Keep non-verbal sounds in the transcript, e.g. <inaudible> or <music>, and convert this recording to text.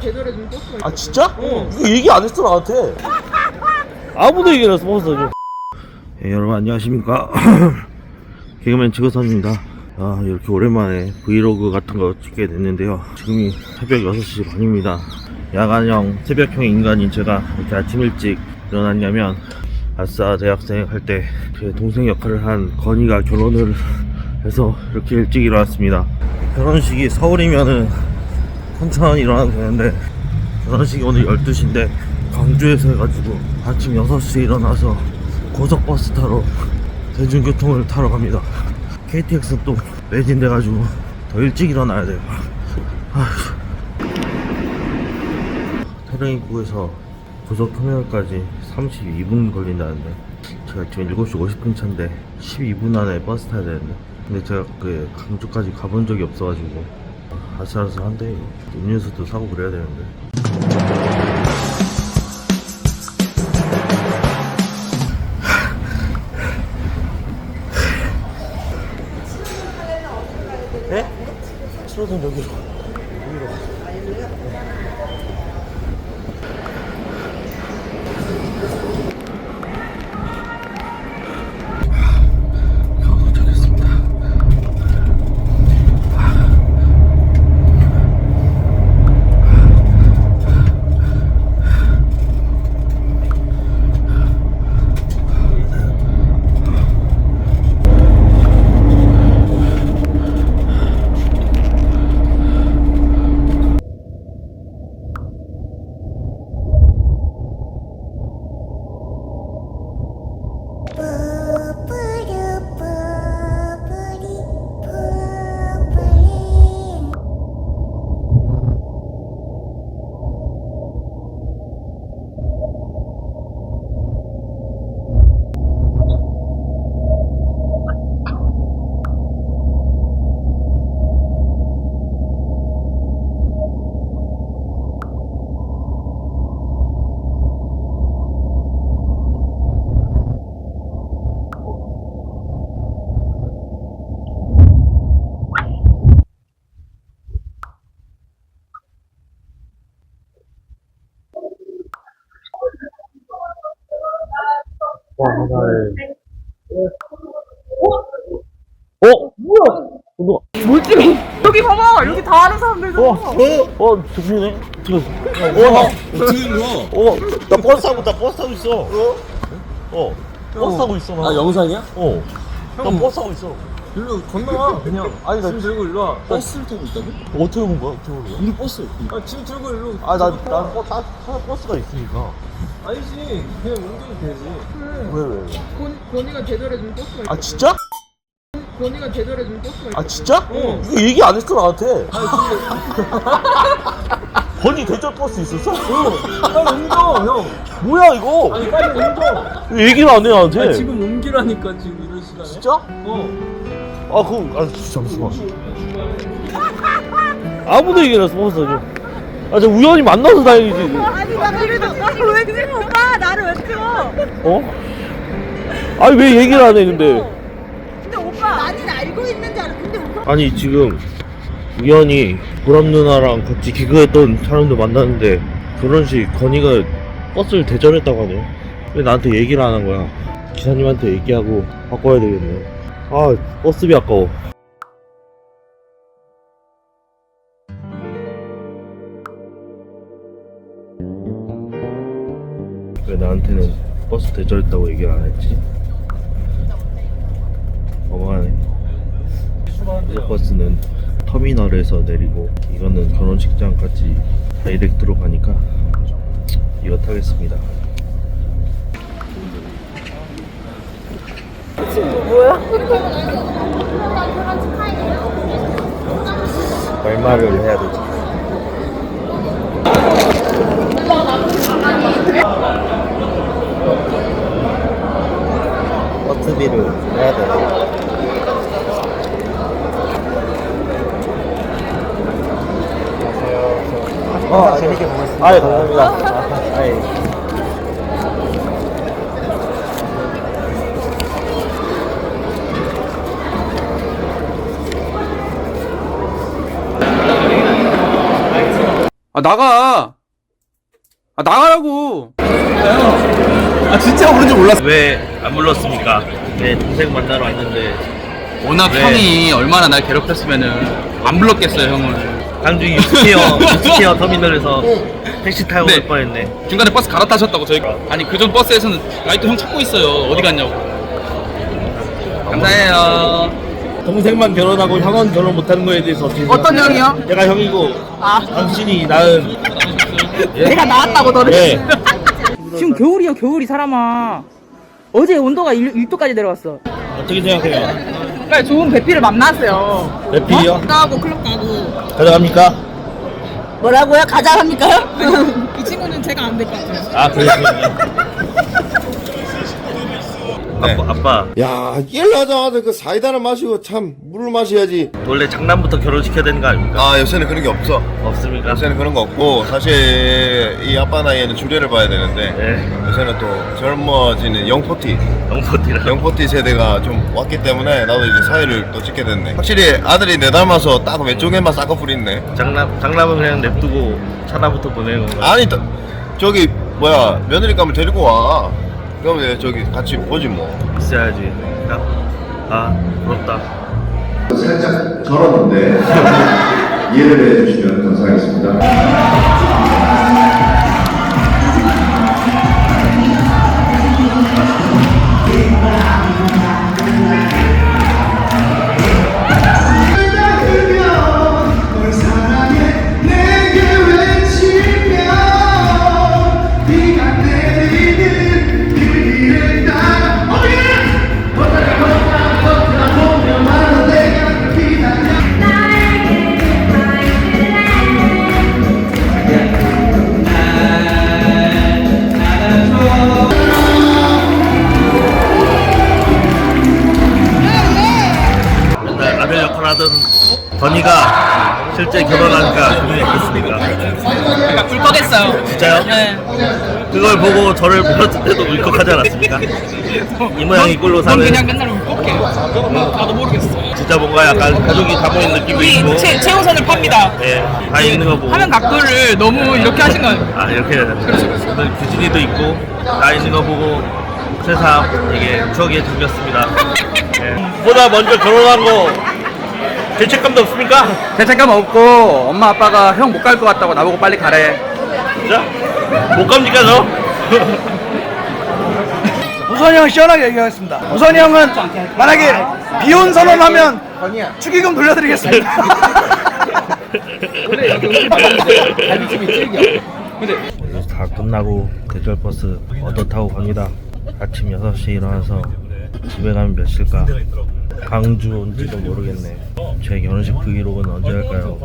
제대로 해준 버스가 있어. 아 진짜? 이거 얘기 안 했어 나한테. 아무도 얘기 안 했어 버스 예, 여러분 안녕하십니까? <clears throat> 개그맨 지거선입니다. 아 이렇게 오랜만에 브이로그 같은 거 찍게 됐는데요. 지금이 새벽 6시 반입니다. 야간형 새벽형 인간인 제가 이렇게 아침 일찍 일어났냐면 아싸 대학생 할 때 제 동생 역할을 한 건이가 결혼을 해서 이렇게 일찍 일어났습니다. 결혼식이 서울이면은 천천히 일어나도 되는데 결혼식이 오늘 12시인데 광주에서 해가지고 아침 6시에 일어나서 고속버스 타러 대중교통을 타러 갑니다. KTX는 또 매진돼가지고 더 일찍 일어나야 돼요. 태릉 입구에서 고속터미널까지 32분 걸린다는데 제가 지금 7시 50분 차인데 12분 안에 버스 타야 되는데. 근데 제가 그 광주까지 가본 적이 없어가지고 아슬아슬한데 음료수도 사고 그래야 되는데 어? 뭐야? 너, 뭘 찍어? 여기 봐봐. 여기 다 아는 사람들. 어, 어, 어, 저기네. 저, 어, 나, 어떻게? 어, 나 버스 타고, 나 버스 타고 있어. 어? 어, 버스 타고 있어, 나. 아 영상이야? 어. 나 버스 타고 있어. 일로 건너와 그냥 아니, 나 짐 들고 일로 와 버스를 타고 있다고? 어떻게 온 거야? 어떻게 온 거야? 우리 버스 아짐 들고 일로 아, 나, 나 버스, 타, 타, 버스가 있으니까. 아니지 그냥 옮겨도 되지 왜, 왜, 왜? 건, 건이가 제대로 해준 버스가 있어. 아, 진짜? 건이가 제대로 해준 버스가 있어. 아, 진짜? 어. 이거 얘기 안 했어, 나한테. 건이 대전 버스 있었어? 빨리 옮겨 형 뭐야, 이거? 아니 빨리 옮겨 왜 얘기를 안 해, 나한테? 아니, 지금 옮기라니까 지금 이런 시간에 진짜? 어 아, 그럼, 아, 잠시만. 아무도 얘기 안 했어, 버스 좀. 아, 저 우연히 만나서 다행이지. 아니 나 그래도 아니 왜 그래 오빠 나를 왜 찍어? 어? 아니, 왜 얘기를 안 해, 근데. 근데 오빠 나는 알고 있는 줄 알아. 근데 오빠 아니, 지금, 우연히, 보람 누나랑 같이 기그했던 사람들 만났는데, 결혼식 건이가 버스를 대전했다고 하네. 왜 나한테 얘기를 안 한 거야? 기사님한테 얘기하고 바꿔야 되겠네. 아, 버스비 아까워. 버스 대절했다고 얘기를 안 했지? 어마하네. 이 버스는 터미널에서 내리고 이거는 결혼식장까지 다이렉트로 가니까 이거 타겠습니다. 말말을 해야 되지. 버스비를 해야 돼. 어, 재밌게 보겠습니다. 아, 예, 감사합니다. <laughs> 아, 예. 아 나가 아 나가라고 아 진짜 모른지 몰랐어 왜 안 불렀습니까? 내 동생 만나러 왔는데 워낙 왜? 형이 얼마나 날 괴롭혔으면은 안 불렀겠어요 형을 강주 유스케어 유스케어 터미널에서 택시 타고 네. 올 뻔했네. 중간에 버스 갈아타셨다고 저희 가 아니 그전 버스에서는 라이트 형 찾고 있어요 어디 갔냐고 감사해요 동생만 결혼하고 형은 결혼 못하는 거에 대해서 어떻게 어떤 형이요? 내가 형이고 아. 당신이 낳은 내가 나왔다고 너를. 네. 지금 겨울이야 겨울이 사람아 어제 온도가 1, 도까지 내려갔어 어떻게 생각해요? 빨리 좋은 배필을 만나세요. 레필이요? 가고 클럽 가고. 가져갑니까? 뭐라고요? 가자 합니까요? <laughs> 이 친구는 제가 안 될 것 같아요. 아 그러시 군요. 아빠, 아빠 야, 일 하자마자 그 사이다를 마시고 참 물을 마셔야지. 원래 장남부터 결혼시켜야 되는 거 아닙니까? 아, 요새는 그런 게 없어. 없습니까? 요새는 그런 거 없고 사실 이 아빠 나이에는 주례를 봐야 되는데 네. 요새는 또 젊어지는 영포티, 영포티라. 영포티 세대가 좀 왔기 때문에 나도 이제 사회를 또 찍게 됐네. 확실히 아들이 내 닮아서 딱 왼쪽에만 쌍꺼풀 있네. 장남 장남은 그냥 냅두고 차나부터 보내는 건가? 아니, 또 저기 뭐야 며느리 감을 데리고 와. 그러면 저기 같이 보지 뭐. 있어야지. 아, 아 부럽다. 살짝 절었는데 <laughs> 이해를 해주시면 감사하겠습니다. 건이가 실제 결혼하니까 기분이 어떻습니까? 약간 꿀꺽했어요 진짜요? 네. 그걸 보고 저를 보았을 때도 울컥하지 않았습니까? 이 모양이 꼴로 넌 사는 그냥 맨날 울컥해 나도 모르겠어 진짜 뭔가 약간 가족이 다 모인 느낌도 있고 최, 최우선을 팝니다 예, 다 있는 거 보고 화면 각도를 너무 이렇게 하신 거 아니에요? 아 이렇게 오늘 규진이도 있고 다 있는 거 보고 새삼 되게 추억에 잠겼습니다 예. 보다 먼저 결혼한 거 죄책감도 없습니까? 죄책감 없고 엄마 아빠가 형 못 갈 것 같다고 나보고 빨리 가래 진짜? 못 갑니까 저? <laughs> 우선이 형 시원하게 얘기하겠습니다. 우선이 형은 만약에 비혼 선언하면 축의금 돌려드리겠습니다. 다 끝나고 대절 버스 얻어 타고 갑니다. 아침 6시에 일어나서 집에 가면 몇 시일까? 광주 온지도 모르겠네. 제 결혼식 브이로그는 언제 할까요?